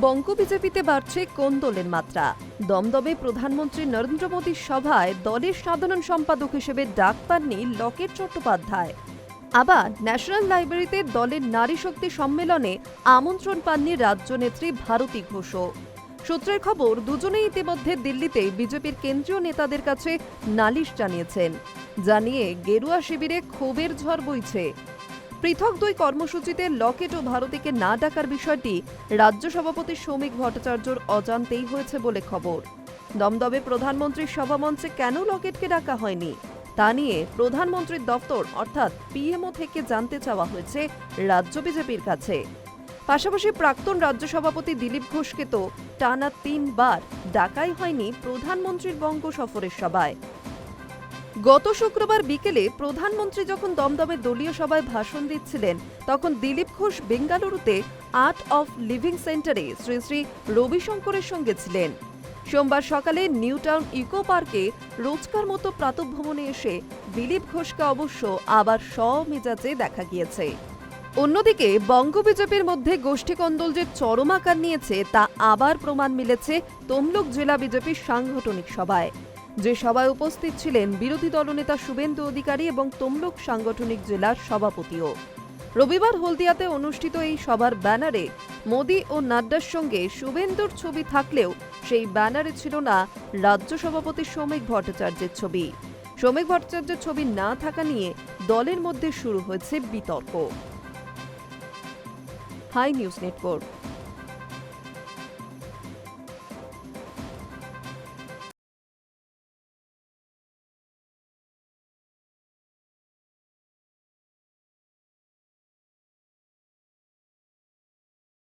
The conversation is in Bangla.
বঙ্গ বিজেপিতে বাড়ছে কোন্দলের মাত্রা। দমদমে প্রধানমন্ত্রী নরেন্দ্র মোদীর সভায় দলের সাধারণ সম্পাদক হিসেবে ডাক পাননি লকেট চট্টোপাধ্যায়। আবার ন্যাশনাল লাইব্রেরিতে দলের নারী শক্তি সম্মেলনে আমন্ত্রণ পাননি রাজ্য নেত্রী ভারতী ঘোষও। সূত্রের খবর, দুজনেই ইতিমধ্যে দিল্লিতে বিজেপির কেন্দ্রীয় নেতাদের কাছে নালিশ জানিয়েছেন। জানিয়ে গেরুয়া শিবিরে ক্ষোভের ঝড় বইছে। পৃথক দুই কর্মসূচিতে লকেট ও ভারতীকে না ডাকার বিষয়টি রাজ্য সভাপতি শ্রমিক ভট্টাচার্যর অজান্তেই হয়েছে বলে খবর। দমদমে প্রধানমন্ত্রীর সভামঞ্চে কেন লকেটকে ডাকা হয়নি? তা নিয়ে প্রধানমন্ত্রীর দপ্তর, অর্থাৎ পিএমও থেকে জানতে চাওয়া হয়েছে রাজ্য বিজেপির কাছে। পাশাপাশি প্রাক্তন রাজ্য সভাপতি দিলীপ ঘোষকে তো টানা তিনবার ডাকাই হয়নি প্রধানমন্ত্রীর বঙ্গ সফরের সভায়। গত শুক্রবার বিকেলে প্রধানমন্ত্রী যখন দমদমে দলীয় সভায় ভাষণ দিচ্ছিলেন, তখন দিলীপ ঘোষ বেঙ্গালুরুতে আর্ট অফ লিভিং সেন্টারে শ্রী শ্রী রবিশঙ্করের সঙ্গে ছিলেন। সোমবার সকালে নিউ টাউন ইকো পার্কে রোজকার মতো প্রাতভ্রমণে এসে দিলীপ ঘোষকে অবশ্য আবার স্বমেজাজে দেখা গিয়েছে। অন্যদিকে বঙ্গ বিজেপির মধ্যে গোষ্ঠীকন্দল যে চরম আকার নিয়েছে, তা আবার প্রমাণ মিলেছে তমলুক জেলা বিজেপির সাংগঠনিক সভায়। যে সভায় উপস্থিত ছিলেন বিরোধী দলনেতা শুভেন্দু অধিকারী এবং তমলুক সাংগঠনিক জেলার সভাপতিও। রবিবার হলদিয়াতে অনুষ্ঠিত এই সভার ব্যানারে মোদী ও নাড্ডার সঙ্গে শুভেন্দুর ছবি থাকলেও সেই ব্যানারে ছিল না রাজ্য সভাপতি শ্রমিক ভট্টাচার্যের ছবি। শ্রমিক ভট্টাচার্যের ছবি না থাকা নিয়ে দলের মধ্যে শুরু হয়েছে বিতর্ক। Hi news network.